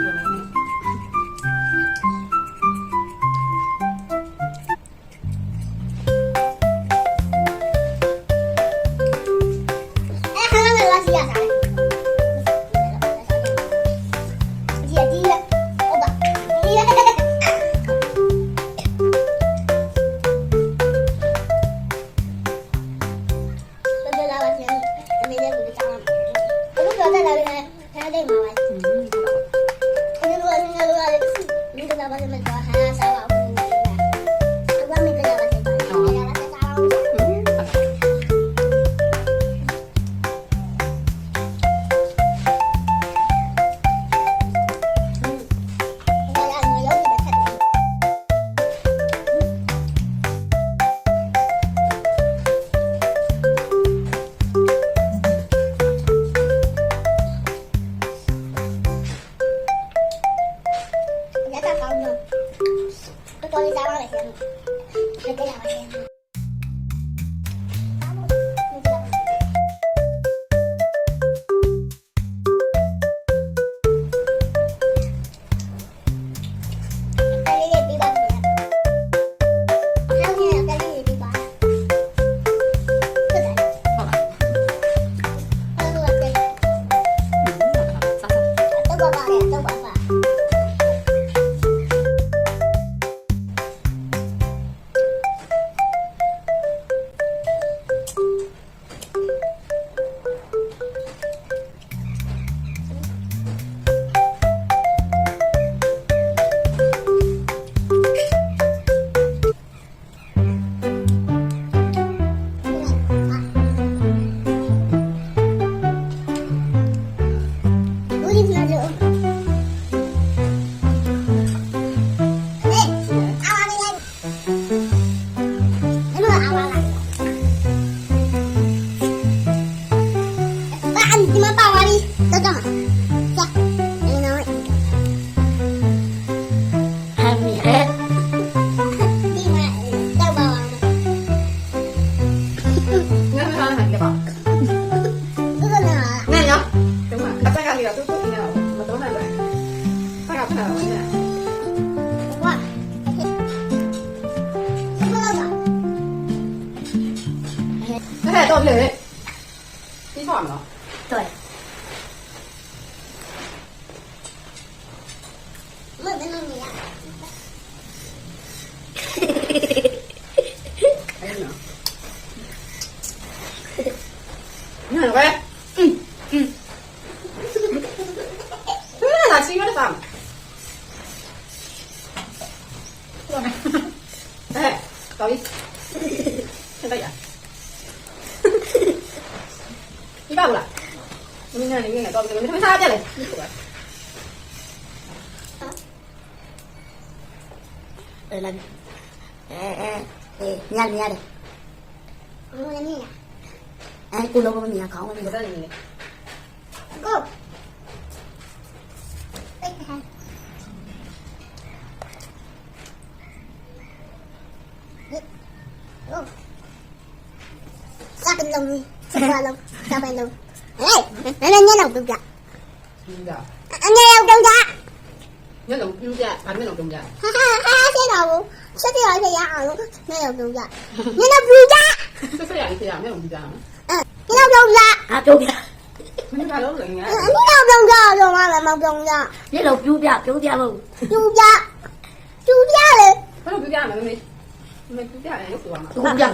women. တော်တော်လေးစားပါလေဆရာမင်္ဂ မှာအတက်ကလေးတော့တူတူနေတော့မတော်နိုင်ဘူးဖာကဖာဝင်နေဝါဘယ် ပြောင်းအဲတော်ပြီဆက်လိုက်ရဒီပါဘူးလားမင်းကနေမင်းကတော့မင်းစားပြလေเออละเออเออเออญาติญาติโอ้ยนี่อ่ะเออกูลงมาเนี่ยเขาไม่ได้เลยก็ အပင်လုံးစကားလုံးစပယ်လုံးဟဲ့မမညက်လုံးပြုတ်ကြပြုတ်ကြအငယ်ရောက်တုံးကြညက်လုံးပြုတ်ကြဘာညက်လုံးတုံးကြဟာဟာဆဲတော်ဘူးဆက်တရားဖရအောင်လို့ညက်လုံးပြုတ်ကြညက်လုံးပြုတ်ကြဆက်စရာလေးဖရညက်လုံးပြုတ်ကြအဲညက်လုံးပြုတ်ကြဟာပြုတ်ကြမင်းကလုံးလည်းငါအမိတော်ပြုံးကြတော့မှလည်းမပြုံးကြညလုံးပြူးပြပြုံးကြမဟုတ်ပြူးပြပြူးပြလေဘယ်လိုပြူးပြမလဲမမေမပြူးပြလေဆိုရမှာပြူးပြ